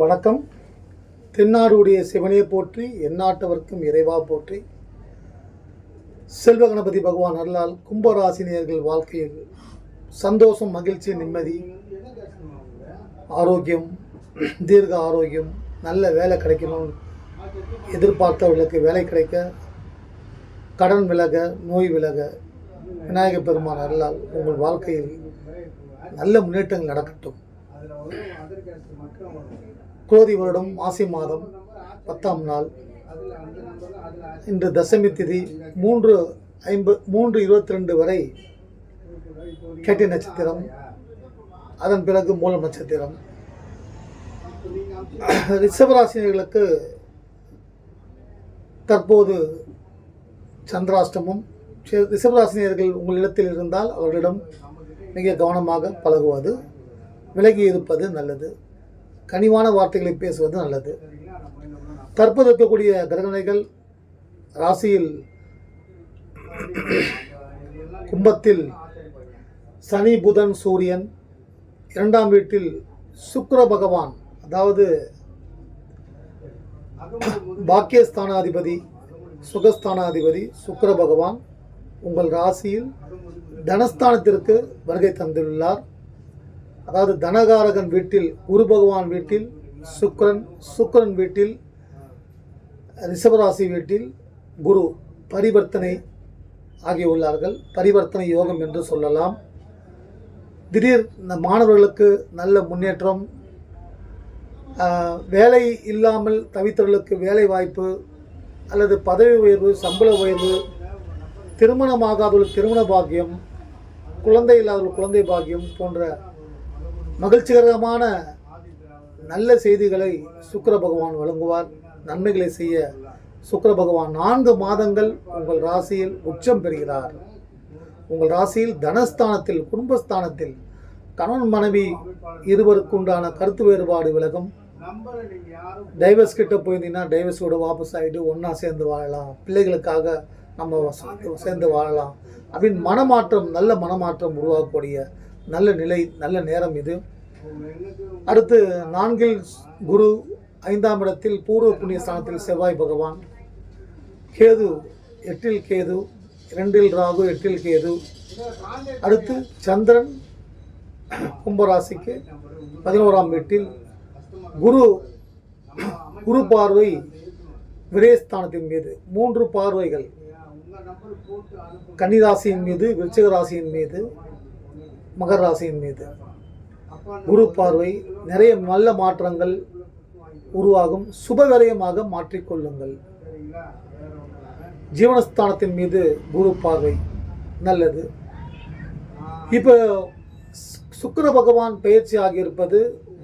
வணக்கம். தென்னாடுடைய சிவனே போற்றி எந்நாட்டவர்க்கும் இறைவா போற்றி. செல்வ கணபதி பகவான் அருளால் கும்பராசினியர்கள் வாழ்க்கையில் சந்தோஷம் மகிழ்ச்சி நிம்மதி ஆரோக்கியம் தீர்க்க ஆரோக்கியம் நல்ல வேலை கிடைக்கணும் எதிர்பார்த்தவர்களுக்கு வேலை கிடைக்க கடன் விலக நோய் விலக விநாயகப் பெருமான் அருளால் உங்கள் வாழ்க்கையில் நல்ல முன்னேற்றங்கள் நடக்கட்டும். குளோதி வருடம் மாசி மாதம் பத்தாம் நாள். இன்று தசமி திதி மூன்று ஐம்பது மூன்று இருபத்தி ரெண்டு வரை கேட்டி நட்சத்திரம். அதன் பிறகு மூலம் நட்சத்திரம். ரிஷபராசினியர்களுக்கு தற்போது சந்திராஷ்டமம். ரிஷபராசினியர்கள் உங்களிடத்தில் இருந்தால் அவர்களிடம் மிக கவனமாக பழகுவது விலகி இருப்பது நல்லது. கனிவான வார்த்தைகளை பேசுவது நல்லது. தற்போது இருக்கக்கூடிய கிரகணைகள் ராசியில் கும்பத்தில் சனி புதன் சூரியன் இரண்டாம் வீட்டில் சுக்கர பகவான் அதாவது பாக்கியஸ்தானாதிபதி சுகஸ்தானாதிபதி சுக்கர பகவான் உங்கள் ராசியில் தனஸ்தானத்திற்கு வருகை தந்துள்ளார். அதாவது தனகாரகன் வீட்டில் குரு பகவான் வீட்டில் சுக்கரன் சுக்கிரன் வீட்டில் ரிஷபராசி வீட்டில் குரு பரிவர்த்தனை ஆகியுள்ளார்கள் பரிவர்த்தனை யோகம் என்று சொல்லலாம். திடீர் இந்த மாணவர்களுக்கு நல்ல முன்னேற்றம் வேலை இல்லாமல் தவித்தவர்களுக்கு வேலை வாய்ப்பு அல்லது பதவி உயர்வு சம்பள உயர்வு திருமணமாகாதவர்கள் திருமண பாக்கியம் குழந்தை இல்லாதவர்கள் குழந்தை பாக்கியம் போன்ற மகிழ்ச்சிகரமான நல்ல செய்திகளை சுக்கர பகவான் வழங்குவார். நன்மைகளை செய்ய சுக்கர பகவான் நான்கு மாதங்கள் உங்கள் ராசியில் உச்சம் பெறுகிறார். உங்கள் ராசியில் தனஸ்தானத்தில் குடும்பஸ்தானத்தில் கணவன் மனைவி இருவருக்குண்டான கருத்து வேறுபாடு விலகும். டைவர்ஸ் கிட்ட போயிருந்தீங்கன்னா டைவர்ஸோட வாபஸ் ஆகிட்டு ஒன்றா சேர்ந்து வாழலாம். பிள்ளைகளுக்காக நம்ம சேர்ந்து வாழலாம். அப்படின்னு மனமாற்றம் நல்ல மனமாற்றம் உருவாக்கக்கூடிய நல்ல நிலை நல்ல நேரம் இது. அடுத்து நான்கில் குரு ஐந்தாம் இடத்தில் பூர்வ புண்ணிய ஸ்தானத்தில் செவ்வாய் பகவான். கேது எட்டில் கேது இரண்டில் ராகு எட்டில் கேது. அடுத்து சந்திரன் கும்பராசிக்கு பதினோராம் வீட்டில் குரு குரு பார்வை விரயஸ்தானத்தின் மீது. மூன்று பார்வைகள். கன்னிராசியின் மீது விருச்சிக ராசியின் மீது மகர ராசியின் மீது. குரு பார்வை நிறைய நல்ல மாற்றங்கள் உருவாகும். சுப மாற்றிக்கொள்ளுங்கள். ஜீவனஸ்தானத்தின் மீது குரு பார்வை நல்லது. இப்போ சுக்கர பகவான் பயிற்சி ஆகியிருப்பது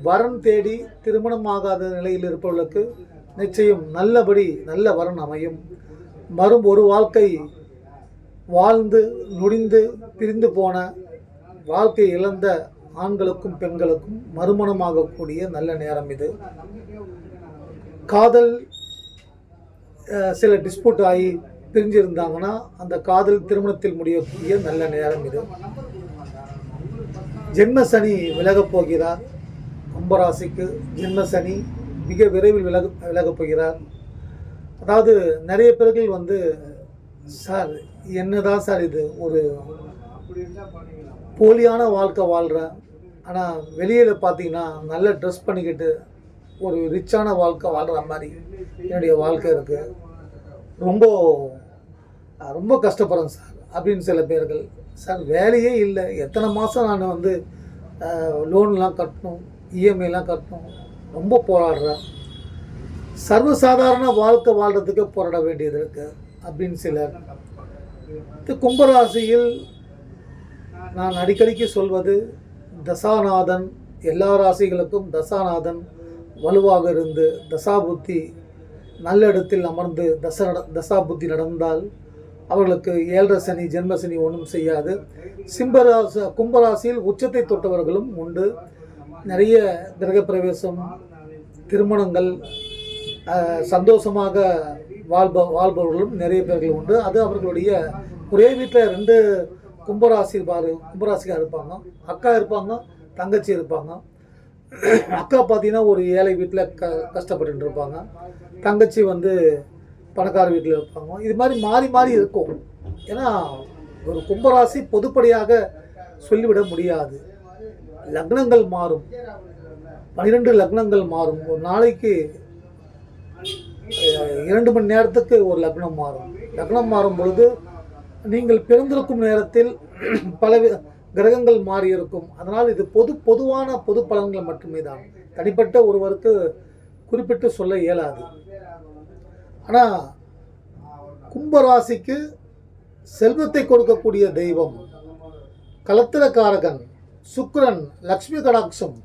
வரன் தேடி திருமணமாகாத நிலையில் இருப்பவர்களுக்கு நிச்சயம் நல்லபடி நல்ல வரன் அமையும். வரும் ஒரு வாழ்க்கை வாழ்ந்து நுடிந்து பிரிந்து போன வாழ்க்கை இழந்த ஆண்களுக்கும் பெண்களுக்கும் மறுமணமாகக்கூடிய நல்ல நேரம் இது. காதல் சில டிஸ்பியூட் ஆகி பிரிஞ்சிருந்தாங்கன்னா அந்த காதல் திருமணத்தில் முடியக்கூடிய நல்ல நேரம் இது. ஜென்ம சனி விலகப் போகிறார். கும்பராசிக்கு ஜென்ம சனி மிக விரைவில் விலக விலகப் போகிறார். அதாவது நிறைய பேர்கள் வந்து சார் என்னதான் சார் இது? ஒரு போலியான வாழ்க்கை வாழ்கிறேன் ஆனால் வெளியில் பார்த்தீங்கன்னா நல்ல ட்ரெஸ் பண்ணிக்கிட்டு ஒரு ரிச்சான வாழ்க்கை வாழ்கிற மாதிரி என்னுடைய வாழ்க்கை இருக்குது ரொம்ப ரொம்ப கஷ்டப்படுறேன் சார் அப்படின்னு சில பேர்கள். சார் வேலையே இல்லை. எத்தனை மாதம் நான் வந்து லோன்லாம் கட்டணும் இஎம்ஐலாம் கட்டணும் ரொம்ப போராடுறேன். சர்வசாதாரண வாழ்க்கை வாழ்கிறதுக்கு போராட வேண்டியது இருக்குது அப்படின்னு சிலர். கும்பராசியில் நான் அடிக்கடிக்கு சொல்வது தசாநாதன் எல்லா ராசிகளுக்கும் தசாநாதன் வலுவாக இருந்து தசாபுத்தி நல்ல இடத்தில் அமர்ந்து தச தசாபுத்தி நடந்தால் அவர்களுக்கு ஏழரை சனி ஜென்ம சனி ஒன்றும் செய்யாது. சிம்பராசி கும்பராசியில் உச்சத்தை தொட்டவர்களும் உண்டு. நிறைய கிரகப்பிரவேசம் திருமணங்கள் சந்தோஷமாக வாழ்ப வாழ்பவர்களும் நிறைய பேர்கள் உண்டு. அது அவர்களுடைய ஒரே வீட்டில் ரெண்டு கும்பராசி பாரு கும்பராசிக்காக இருப்பாங்க. அக்கா இருப்பாங்க தங்கச்சி இருப்பாங்க. அக்கா பார்த்தீங்கன்னா ஒரு ஏழை வீட்டில் க கஷ்டப்பட்டு இருப்பாங்க. தங்கச்சி வந்து பணக்கார வீட்டில் இருப்பாங்க. இது மாதிரி மாறி மாறி இருக்கும். ஏன்னா ஒரு கும்பராசி பொதுப்படியாக சொல்லிவிட முடியாது. லக்னங்கள் மாறும். பன்னிரெண்டு லக்னங்கள் மாறும். ஒரு நாளைக்கு இரண்டு மணி நேரத்துக்கு ஒரு லக்னம் மாறும். லக்னம் மாறும் பொழுது நீங்கள் பிறந்திருக்கும் நேரத்தில் பல கிரகங்கள் மாறி இருக்கும். அதனால் இது பொது பொதுவான பொது பலன்கள் மட்டுமே தான் தனிப்பட்ட ஒருவருக்கு குறிப்பிட்டு சொல்ல இயலாது. ஆனால் கும்பராசிக்கு செல்வத்தை கொடுக்கக்கூடிய தெய்வம் கலத்திரக்காரகன் சுக்கிரன் லக்ஷ்மி கடாட்சம்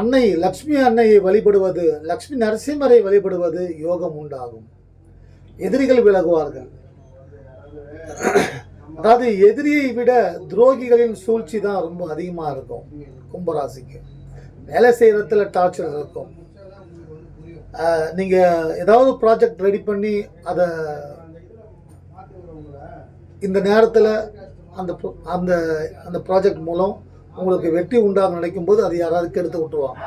அன்னை லக்ஷ்மி அன்னையை வழிபடுவது லக்ஷ்மி நரசிம்மரை வழிபடுவது யோகம் உண்டாகும். எதிரிகள் விலகுவார்கள். அதாவது எதிரியை விட துரோகிகளின் சூழ்ச்சி தான் ரொம்ப அதிகமாக இருக்கும் கும்பராசிக்கு. வேலை செய்கிறதுல டார்ச்சர் இருக்கும். நீங்கள் ஏதாவது ப்ராஜெக்ட் ரெடி பண்ணி அதை இந்த நேரத்தில் அந்த அந்த அந்த ப்ராஜெக்ட் மூலம் உங்களுக்கு வெற்றி உண்டாக நினைக்கும் போது அது யாராவது கெடுத்து விட்டுருவாங்க.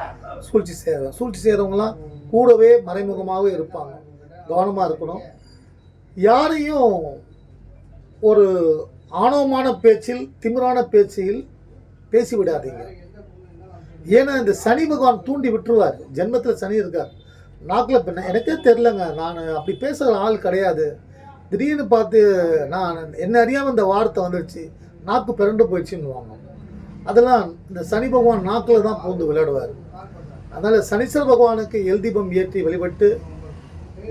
சூழ்ச்சி செய்கிறவங்க சூழ்ச்சி செய்கிறவங்களாம் கூடவே மறைமுகமாகவே இருப்பாங்க. கவனமாக இருக்கணும். யாரையும் ஒரு ஆணவமான பேச்சில் திமிரான பேச்சில் பேசி விடாதீங்க ஏன்னா இந்த சனி பகவான் தூண்டி விட்டுருவார். ஜென்மத்தில் சனி இருக்கார். நாக்கில் பின்ன எனக்கே தெரிலங்க நான் அப்படி பேசுகிற ஆள் கிடையாது. திடீர்னு பார்த்து நான் என்ன அறியாமல் இந்த வார்த்தை வந்துடுச்சு நாக்கு பிறண்டு போயிடுச்சுன்னு அதெல்லாம் இந்த சனி பகவான் நாக்கில் தான் பூந்து விளையாடுவார். அதனால் சனீஸ்வர பகவானுக்கு எல் தீபம் ஏற்றி வழிபட்டு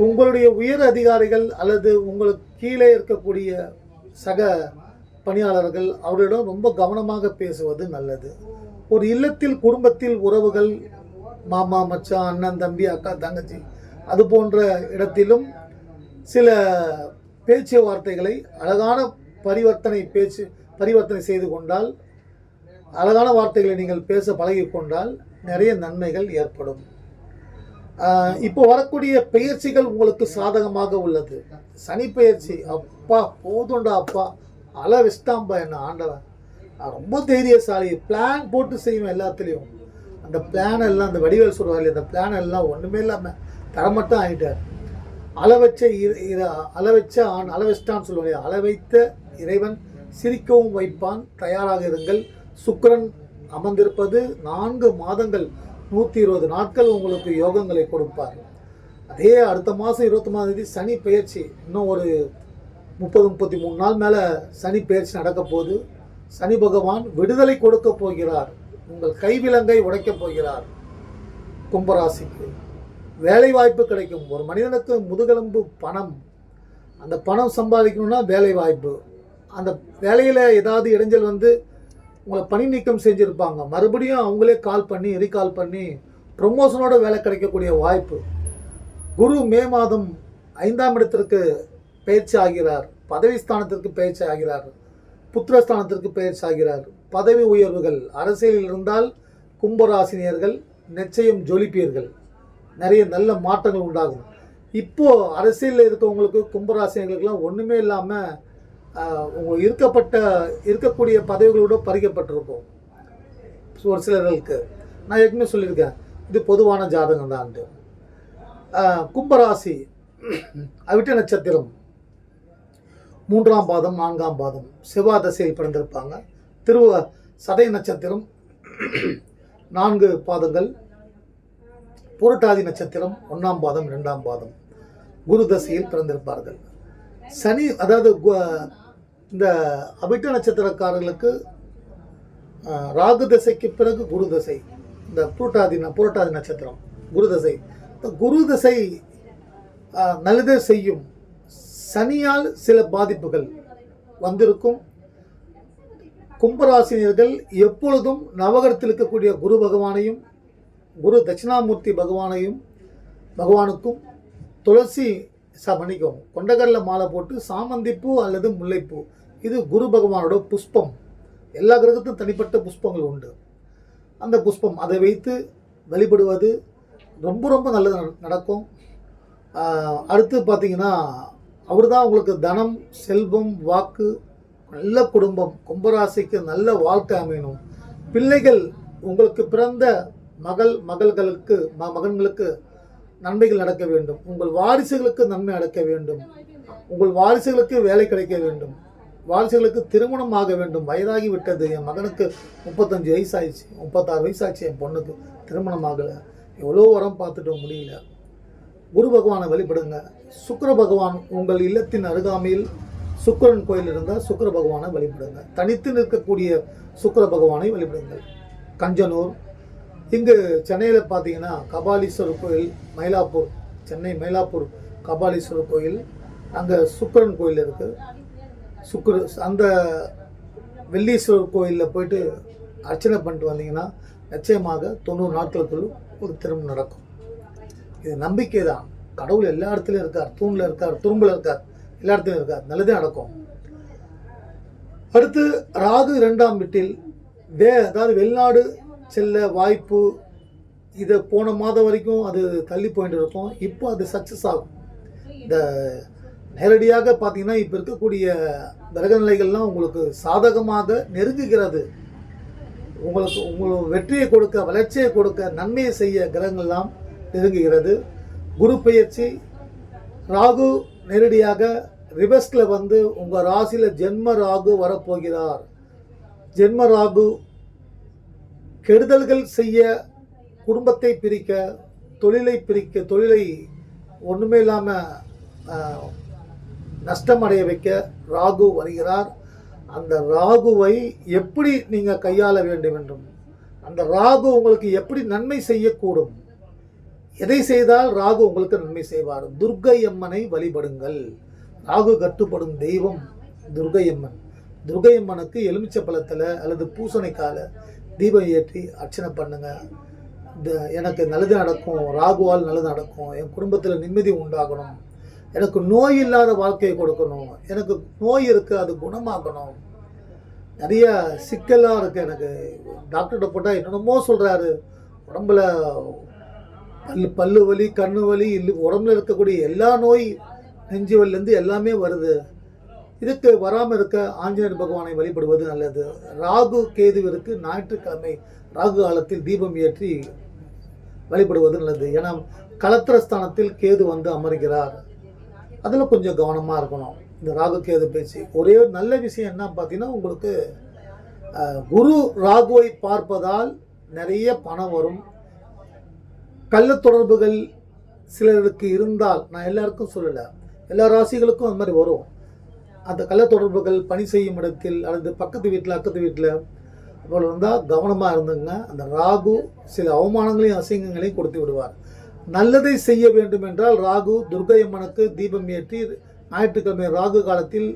உங்களுடைய உயர் அதிகாரிகள் அல்லது உங்களுக்கு கீழே இருக்கக்கூடிய சக பணியாளர்கள் அவர்களிடம் ரொம்ப கவனமாக பேசுவது நல்லது. ஒரு இல்லத்தில் குடும்பத்தில் உறவுகள் மாமா மச்சான் அண்ணன் தம்பி அக்கா தங்கச்சி அது போன்ற இடத்திலும் சில பேச்சு வார்த்தைகளை அழகான பரிவர்த்தனை பேச்சு பரிவர்த்தனை செய்து கொண்டால் அழகான வார்த்தைகளை நீங்கள் பேச பழகிக்கொண்டால் நிறைய நன்மைகள் ஏற்படும். இப்போ வரக்கூடிய பெயர்ச்சிகள் உங்களுக்கு சாதகமாக உள்ளது. சனி பெயர்ச்சி அப்பா போதுண்டா அப்பா. அல வச்சிட்டாம்பா என்ன ஆண்டவன். ரொம்ப தைரியசாலி. பிளான் போட்டு செய்வேன் எல்லாத்துலேயும். அந்த பிளான் எல்லாம் அந்த வடிவேல் சொல்லுவாங்க அந்த பிளான் எல்லாம் ஒன்றுமே இல்லாமல் தரமட்டும் ஆகிட்டார் அளவச்ச அளவச்ச வச்ச ஆண் அள வச்சிட்டான்னு சொல்லுவாங்க வைத்த இறைவன் சிரிக்கவும் வைப்பான். தயாராக இருங்கள். சுக்கரன் அமர்ந்திருப்பது நான்கு மாதங்கள். நூற்றி இருபது நாட்கள் உங்களுக்கு யோகங்களை கொடுப்பார். அதே அடுத்த மாதம் இருபத்தொம்பதாம் தேதி சனி பெயர்ச்சி. இன்னும் ஒரு முப்பது முப்பத்தி மூணு நாள் மேலே சனி பெயர்ச்சி நடக்க போது சனி பகவான் விடுதலை கொடுக்க போகிறார். உங்கள் கைவிலங்கை உடைக்கப் போகிறார். கும்பராசிக்கு வேலை வாய்ப்பு கிடைக்கும். ஒரு மனிதனுக்கு முதுகெலும்பு பணம். அந்த பணம் சம்பாதிக்கணும்னா வேலை வாய்ப்பு அந்த வேலையில் ஏதாவது இடைஞ்சல் வந்து உங்களை பணி நீக்கம் செஞ்சுருப்பாங்க. மறுபடியும் அவங்களே கால் பண்ணி ரீகால் பண்ணி ப்ரொமோஷனோட வேலை கிடைக்கக்கூடிய வாய்ப்பு. குரு மே மாதம் ஐந்தாம் இடத்திற்கு பயிற்சி ஆகிறார். பதவி ஸ்தானத்திற்கு பயிற்சி ஆகிறார். புத்திரஸ்தானத்திற்கு பயிற்சி ஆகிறார். பதவி உயர்வுகள் அரசியலில் இருந்தால் கும்பராசினியர்கள் நிச்சயம் ஜொலிப்பீர்கள். நிறைய நல்ல மாற்றங்கள் உண்டாகும். இப்போது அரசியலில் இருக்கவங்களுக்கு கும்பராசினியர்களுக்கெல்லாம் ஒன்றுமே இல்லாமல் உங்கள் இருக்கப்பட்ட இருக்கக்கூடிய பதவிகளோட பறிக்கப்பட்டிருக்கும். ஒரு சிலர்களுக்கு. நான் ஏற்கனவே சொல்லியிருக்கேன். இது பொதுவான ஜாதகம் தான் கும்பராசி அவிட்ட நட்சத்திரம். மூன்றாம் பாதம் நான்காம் பாதம். செவ்வாய் தசையில் பிறந்திருப்பாங்க. திருவ சதய நட்சத்திரம். நான்கு பாதங்கள். புரட்டாதி நட்சத்திரம் ஒன்றாம் பாதம் இரண்டாம் பாதம். குரு தசையில் பிறந்திருப்பார்கள். சனி அதாவது கு- இந்த அபிட்ட நட்சத்திரக்காரர்களுக்கு ராகு தசைக்கு பிறகு குரு தசை. இந்த புரட்டாதி புரட்டாதி நட்சத்திரம் குரு தசை. இந்த குரு தசை அஹ், நல்லதே செய்யும். சனியால் சில பாதிப்புகள் வந்திருக்கும். கும்பராசினியர்கள் எப்பொழுதும் நவகரத்தில் இருக்கக்கூடிய குரு பகவானையும் குரு தட்சிணாமூர்த்தி பகவானையும் பகவானுக்கும் துளசி ச மன்னிக்கும் கொண்டகடல மாலை போட்டு சாமந்திப்பூ அல்லது முல்லைப்பூ. இது குரு பகவானோட புஷ்பம். எல்லா கிரகத்தும் தனிப்பட்ட புஷ்பங்கள் உண்டு. அந்த புஷ்பம் அதை வைத்து வழிபடுவது ரொம்ப ரொம்ப நல்லது நட- நடக்கும். அடுத்து பார்த்தீங்கன்னா அவர் தான் உங்களுக்கு தனம் செல்வம் வாக்கு நல்ல குடும்பம் கும்பராசிக்கு நல்ல வாழ்க்கை அமையணும். பிள்ளைகள் உங்களுக்கு பிறந்த மகள் மகள்களுக்கு ம மகன்களுக்கு நன்மைகள் நடக்க வேண்டும். உங்கள் வாரிசுகளுக்கு நன்மை நடக்க வேண்டும். உங்கள் வாரிசுகளுக்கு வேலை கிடைக்க வேண்டும். வாரிசுகளுக்கு திருமணம் ஆக வேண்டும். வயதாகி விட்டது என் மகனுக்கு முப்பத்தஞ்சு வயசு ஆயிடுச்சு முப்பத்தாறு வயசாச்சு என் பொண்ணுக்கு திருமணம் ஆகலை எவ்வளோ வரம் பார்த்துட்டோம் முடியல. குரு பகவானை வழிபடுங்க. சுக்கர பகவான் உங்கள் இல்லத்தின் அருகாமையில் சுக்கரன் கோயில் இருந்தால் சுக்கர பகவானை வழிபடுங்க. தனித்து நிற்கக்கூடிய சுக்கர பகவானை வழிபடுங்கள். கஞ்சனூர். இங்கு சென்னையில் பார்த்தீங்கன்னா கபாலீஸ்வரர் கோயில் மயிலாப்பூர் சென்னை மயிலாப்பூர் கபாலீஸ்வரர் கோயில் அங்கே சுக்கிரன் கோயில் இருக்குது சுக்கர அந்த வெள்ளீஸ்வரர் கோயிலில் போயிட்டு அர்ச்சனை பண்ணிட்டு வந்தீங்கன்னா நிச்சயமாக தொண்ணூறு நாட்களுக்குள் ஒரு திருமணம் நடக்கும். இது நம்பிக்கை தான். கடவுள் எல்லா இடத்துலையும் இருக்கார். தூணில் இருக்கார் துரும்பில் இருக்கார் எல்லா இடத்துலையும் இருக்கார். நல்லதே நடக்கும். அடுத்து ராகு இரண்டாம் வீட்டில் வே அதாவது வெளிநாடு செல்ல வாய்ப்பு இதை போன மாதம் வரைக்கும் அது தள்ளி போயிட்டு இருக்கும். இப்போ அது சக்ஸஸ் ஆகும். இந்த நேரடியாக பார்த்தீங்கன்னா இப்போ இருக்கக்கூடிய கிரகநிலைகள்லாம் உங்களுக்கு சாதகமாக நெருங்குகிறது. உங்களுக்கு உங்களுக்கு வெற்றியை கொடுக்க வளர்ச்சியை கொடுக்க நன்மையை செய்ய கிரகங்கள்லாம் நெருங்குகிறது. குரு பெயர்ச்சி ராகு நேரடியாக ரிவர்ஸில் வந்து உங்கள் ராசியில் ஜென்ம ராகு வரப்போகிறார். ஜென்ம ராகு கெடுதல்கள் செய்ய குடும்பத்தை பிரிக்க தொழிலை பிரிக்க தொழிலை ஒன்றுமே இல்லாமல் நஷ்டம் அடைய வைக்க ராகு வருகிறார். அந்த ராகுவை எப்படி நீங்கள் கையாள வேண்டும் என்றும் அந்த ராகு உங்களுக்கு எப்படி நன்மை செய்யக்கூடும் எதை செய்தால் ராகு உங்களுக்கு நன்மை செய்வார்? துர்க்கை அம்மனை வழிபடுங்கள். ராகு கட்டுப்படும் தெய்வம் துர்க்கை அம்மன். துர்க்கை அம்மனுக்கு எலுமிச்சை பழத்தில் அல்லது பூசணிக்கால தீபம் ஏற்றி அர்ச்சனை பண்ணுங்கள் இந்த எனக்கு நல்லது நடக்கும் ராகுவால் நல்லது நடக்கும் என் குடும்பத்தில் நிம்மதி உண்டாகணும். எனக்கு நோய் இல்லாத வாழ்க்கையை கொடுக்கணும். எனக்கு நோய் இருக்குது அது குணமாக்கணும். நிறைய சிக்கலாக இருக்குது எனக்கு. டாக்டர்கிட்ட போட்டால் என்னென்னமோ சொல்கிறாரு உடம்புல பல் பல்லு வலி கண்ணு வலி இல்லை உடம்புல இருக்கக்கூடிய எல்லா நோய் நெஞ்சு வலிலேருந்து எல்லாமே வருது. இதுக்கு வராமல் இருக்க ஆஞ்சநேயர் பகவானை வழிபடுவது நல்லது. ராகு கேதுவிற்கு ஞாயிற்றுக்கிழமை ராகு காலத்தில் தீபம் ஏற்றி வழிபடுவது நல்லது. ஏன்னா கலத்திரஸ்தானத்தில் கேது வந்து அமர்கிறார். அதில் கொஞ்சம் கவனமாக இருக்கணும். இந்த ராகு கேது பேச்சு. ஒரே ஒரு நல்ல விஷயம் என்ன பார்த்தீங்கன்னா உங்களுக்கு அஹ், குரு ராகுவை பார்ப்பதால் நிறைய பணம் வரும். கள்ள தொடர்புகள் சிலருக்கு இருந்தால் நான் எல்லாருக்கும் சொல்லலை. எல்லா ராசிகளுக்கும் அந்த மாதிரி வரும். அந்த கள்ள தொடர்புகள் பணி செய்யும் இடத்தில் அல்லது பக்கத்து வீட்டில் அக்கத்து வீட்டில் அவ்வளோ இருந்தால் கவனமாக இருந்துங்க. அந்த ராகு சில அவமானங்களையும் அசிங்கங்களையும் கொடுத்து விடுவார். நல்லதை செய்ய வேண்டும் என்றால் ராகு துர்க்கை அம்மனுக்கு தீபம் ஏற்றி ஞாயிற்றுக்கிழமை ராகு காலத்தில்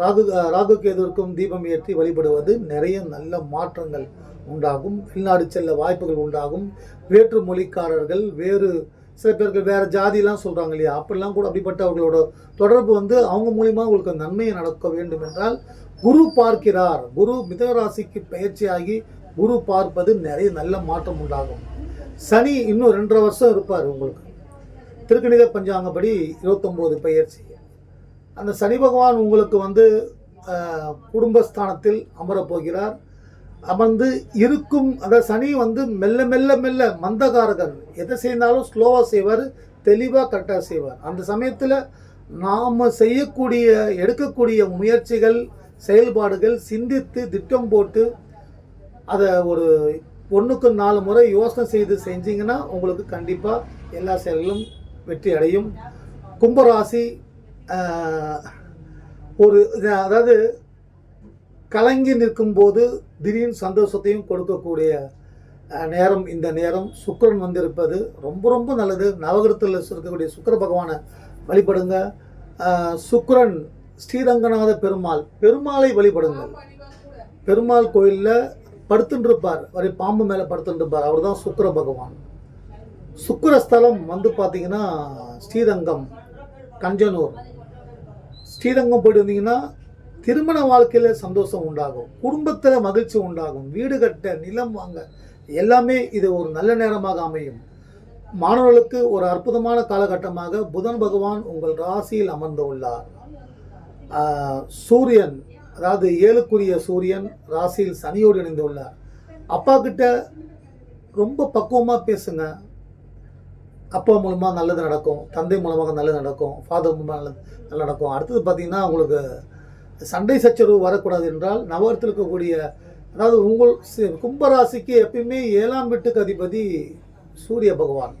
ராகு ராகு கேதுவிற்கும் தீபம் ஏற்றி வழிபடுவது நிறைய நல்ல மாற்றங்கள் உண்டாகும். வெளிநாடு செல்ல வாய்ப்புகள் உண்டாகும். வேற்று மொழிக்காரர்கள் வேறு சில பேருக்கு வேறு ஜாதிலாம் சொல்கிறாங்க இல்லையா? அப்படிலாம் கூட அப்படிப்பட்டவர்களோட தொடர்பு வந்து அவங்க மூலிமா உங்களுக்கு நன்மையை நடக்க வேண்டும் என்றால் குரு பார்க்கிறார். குரு மிதராசிக்கு பயிற்சியாகி குரு பார்ப்பது நிறைய நல்ல மாற்றம் உண்டாகும். சனி இன்னும் ரெண்டரை வருஷம் இருப்பார் உங்களுக்கு. திருக்கணித பஞ்சாங்கப்படி இருபத்தொம்போது பயிற்சி. அந்த சனி பகவான் உங்களுக்கு வந்து குடும்பஸ்தானத்தில் அமரப் போகிறார் அமர்ந்து இருக்கும் அந்த சனி வந்து மெல்ல மெல்ல மெல்ல மந்தகாரகன். எதை செய்தாலும் ஸ்லோவாக செய்வார் தெளிவாக கரெக்டாக செய்வார். அந்த சமயத்தில் நாம் செய்யக்கூடிய எடுக்கக்கூடிய முயற்சிகள் செயல்பாடுகள் சிந்தித்து திட்டம் போட்டு அதை ஒரு ஒன்றுக்கு நாலு முறை யோசனை செய்து செஞ்சீங்கன்னா உங்களுக்கு கண்டிப்பாக எல்லா செயல்களும் வெற்றி அடையும். கும்பராசி ஒரு அதாவது கலங்கி நிற்கும்போது திடீர்னு சந்தோஷத்தையும் கொடுக்கக்கூடிய நேரம் இந்த நேரம். சுக்கிரன் வந்திருப்பது ரொம்ப ரொம்ப நல்லது. நவகிரகத்தில் இருக்கக்கூடிய சுக்கிர பகவானை வழிபடுங்க. சுக்கிரன் ஸ்ரீரங்கநாத பெருமாள் பெருமாளை வழிபடுங்கள். பெருமாள் கோயிலில் படுத்துட்டு வரை பாம்பு மேலே படுத்துட்டு இருப்பார் அவர் தான் சுக்கிர பகவான் சுக்கிரஸ்தலம் வந்து பார்த்தீங்கன்னா ஸ்ரீரங்கம் கஞ்சனூர். ஸ்ரீரங்கம் போயிட்டு வந்தீங்கன்னா திருமண வாழ்க்கையில் சந்தோஷம் உண்டாகும். குடும்பத்தில் மகிழ்ச்சி உண்டாகும். வீடு கட்ட நிலம் வாங்க எல்லாமே இது ஒரு நல்ல நேரமாக அமையும். மாணவர்களுக்கு ஒரு அற்புதமான காலகட்டமாக புதன் பகவான் உங்கள் ராசியில் அமர்ந்து உள்ளார். சூரியன் அதாவது ஏழுக்குரிய சூரியன் ராசியில் சனியோடு இணைந்து உள்ளார் அப்பா கிட்ட ரொம்ப பக்குவமாக பேசுங்க. அப்பா மூலமாக நல்லது நடக்கும். தந்தை மூலமாக நல்லது நடக்கும். ஃபாதர் மூலமாக நல்லது நல்லது நடக்கும். அடுத்தது பார்த்தீங்கன்னா உங்களுக்கு சண்டை சச்சரவு வரக்கூடாது என்றால் நவரத்தில் இருக்கக்கூடிய அதாவது உங்கள் கும்பராசிக்கு எப்பயுமே ஏழாம் வீட்டுக்கு அதிபதி சூரிய பகவான்.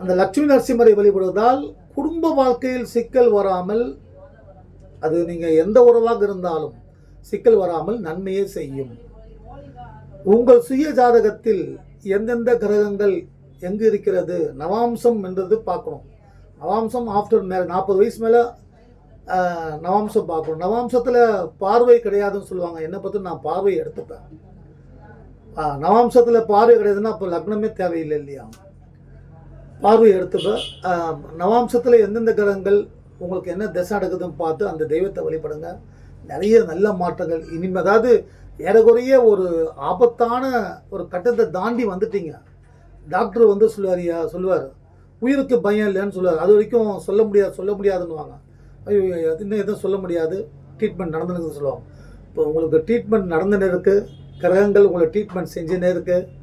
அந்த லட்சுமி நரசிம்மரை வழிபடுவதால் குடும்ப வாழ்க்கையில் சிக்கல் வராமல் அது நீங்கள் எந்த உறவாக இருந்தாலும் சிக்கல் வராமல் நன்மையே செய்யும். உங்கள் சுய ஜாதகத்தில் எந்தெந்த கிரகங்கள் எங்கு இருக்கிறது? நவாம்சம் என்றது பார்க்கணும். நவாம்சம் ஆஃப்டர் மேரேஜ் நாற்பது வயசு மேலே நவாம்சம் பார்க்கணும். நவாம்சத்தில் பார்வை கிடையாதுன்னு சொல்லுவாங்க. என்னை பற்றி நான் பார்வை எடுத்துப்பேன். நவாம்சத்தில் பார்வை கிடையாதுன்னா அப்போ லக்னமே தேவையில்லை இல்லையா? பார்வை எடுத்துப்பேன். நவாம்சத்தில் எந்தெந்த கிரகங்கள் உங்களுக்கு என்ன திசை நடக்குதுன்னு பார்த்து அந்த தெய்வத்தை வழிபடுங்க. நிறைய நல்ல மாற்றங்கள். இனிமே அதாவது ஏறக்குறைய ஒரு ஆபத்தான ஒரு கட்டத்தை தாண்டி வந்துட்டீங்க. டாக்டர் வந்து சொல்லுவாரியா சொல்லுவார். உயிருக்கு பயம் இல்லைன்னு சொல்லுவார். அது வரைக்கும் சொல்ல முடியாது சொல்ல முடியாதுன்னுவாங்க. ஐயோ இன்னும் எதுவும் சொல்ல முடியாது. ட்ரீட்மெண்ட் நடந்துன்னு சொல்லுவாங்க. இப்போ உங்களுக்கு ட்ரீட்மெண்ட் நடந்துன்னு இருக்குது கிரகங்கள் உங்களை ட்ரீட்மெண்ட் செஞ்சுன்னு இருக்குது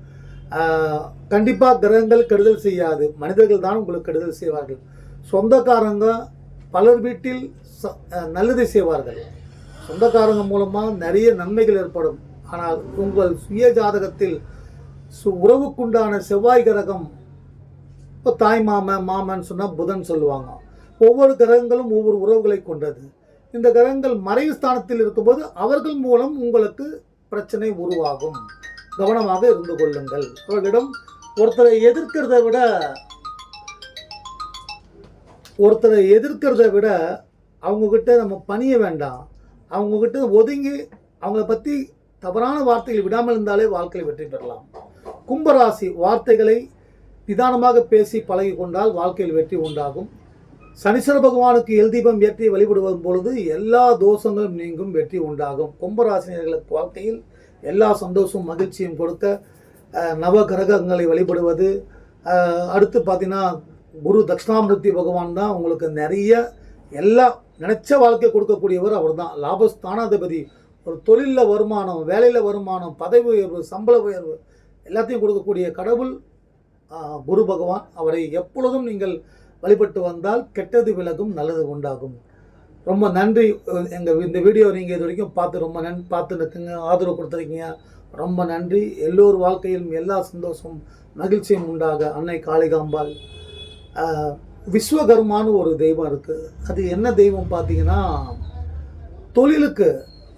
கண்டிப்பாக கிரகங்கள் கெடுதல் செய்யாது. மனிதர்கள் தான் உங்களுக்கு கெடுதல் செய்வார்கள். சொந்தக்காரங்க பலர் வீட்டில் ச- நல்லதை செய்வார்கள். சொந்தக்காரங்க மூலமாக நிறைய நன்மைகள் ஏற்படும். ஆனால் உங்கள் சுய ஜாதகத்தில் சு உறவுக்குண்டான செவ்வாய் கிரகம் இப்போ தாய் மாமன் மாமன் சொன்னால் புதன் சொல்லுவாங்க. ஒவ்வொரு கிரகங்களும் ஒவ்வொரு உறவுகளை கொண்டது. இந்த கிரகங்கள் மறைவு ஸ்தானத்தில் இருக்கும்போது அவர்கள் மூலம் உங்களுக்கு பிரச்சனை உருவாகும். கவனமாக இருந்து கொள்ளுங்கள். அவர்களிடம் ஒருத்தரை எதிர்க்கிறத விட ஒருத்தரை எதிர்க்கிறத விட அவங்கக்கிட்ட நம்ம பணிய வேண்டாம். அவங்கக்கிட்ட ஒதுங்கி அவங்கள பற்றி தவறான வார்த்தைகள் விடாமல் இருந்தாலே வாழ்க்கையில் வெற்றி பெறலாம். கும்பராசி வார்த்தைகளை நிதானமாக பேசி பழகி கொண்டால் வாழ்க்கையில் வெற்றி உண்டாகும். சனீஸ்வர பகவானுக்கு எல் தீபம் ஏற்றி வழிபடுவதும் பொழுது எல்லா தோஷங்களும் நீங்கும் வெற்றி உண்டாகும். கும்பராசினியர்களுக்கு வாழ்க்கையில் எல்லா சந்தோஷமும் மகிழ்ச்சியும் கொடுக்க நவ கிரகங்களை வழிபடுவது அடுத்து பார்த்தீங்கன்னா குரு தட்சிணாமூர்த்தி பகவான் தான் உங்களுக்கு நிறைய எல்லா நினச்ச வாழ்க்கை கொடுக்கக்கூடியவர் அவர் தான் லாபஸ்தானாதிபதி. ஒரு தொழிலில் வருமானம் வேலையில் வருமானம் பதவி உயர்வு சம்பள உயர்வு எல்லாத்தையும் கொடுக்கக்கூடிய கடவுள் குரு பகவான். அவரை எப்பொழுதும் நீங்கள் வழிபட்டு வந்தால் கெட்டது விலகும் நல்லது உண்டாகும். ரொம்ப நன்றி. எங்கள் இந்த வீடியோ நீங்கள் இது வரைக்கும் பார்த்து ரொம்ப நன் பார்த்து நிற்குங்க ஆதரவு கொடுத்துருக்கீங்க. ரொம்ப நன்றி. எல்லோர் வாழ்க்கையிலும் எல்லா சந்தோஷமும் மகிழ்ச்சியும் உண்டாக. அன்னை காளிகாம்பாள். விஸ்வகர்மான்னு ஒரு தெய்வம் இருக்குது அது என்ன தெய்வம் பார்த்தீங்கன்னா தொழிலுக்கு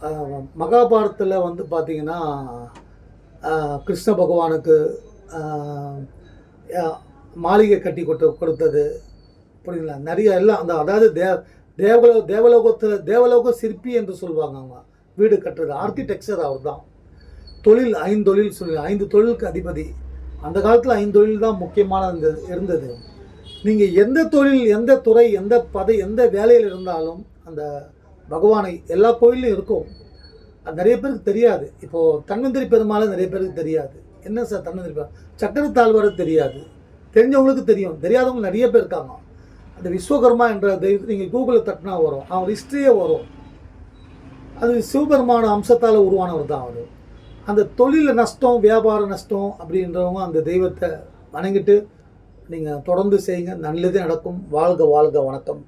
மகாபாரத்தில் மகாபாரதத்தில் வந்து பார்த்தீங்கன்னா கிருஷ்ண பகவானுக்கு மாளிகை கட்டி கொடு கொடுத்தது. புரியுங்களா நிறைய எல்லாம் அந்த அதாவது தே தேவலோ தேவலோகத்தில் தேவலோக சிற்பி என்று சொல்லுவாங்க அவங்க. வீடு கட்டுறது ஆர்கிடெக்சர் அவர் தான் தொழில் ஐந்தொழில் சொல்லி ஐந்து தொழிலுக்கு அதிபதி. அந்த காலத்தில் ஐந்தொழில் தான் முக்கியமான இருந்தது. நீங்கள் எந்த தொழில் எந்த துறை எந்த பதை எந்த வேலையில் இருந்தாலும் அந்த பகவானை எல்லா கோயிலும் இருக்கும். அது நிறைய பேருக்கு தெரியாது. இப்போது தன்வந்திரி பெருமாளை நிறைய பேருக்கு தெரியாது. என்ன சார் தன்வந்திரி பெருமாள்? சக்கரத்தாழ்வார் தெரியாது. தெரிஞ்சவங்களுக்கு தெரியும். தெரியாதவங்க நிறைய பேர் இருக்காங்க. அந்த விஸ்வகர்மா என்ற தெய்வத்தை நீங்கள் கூகுளில் தட்டினா வரும். அவர் ஹிஸ்ட்ரியே வரும். அது சிவபெருமான அம்சத்தால் உருவானவர் தான் அவர். அந்த தொழில் நஷ்டம் வியாபார நஷ்டம் அப்படின்றவங்க அந்த தெய்வத்தை வணங்கிட்டு நீங்கள் தொடர்ந்து செய்யுங்க. நல்லதே நடக்கும். வாழ்க வாழ்க வணக்கம்.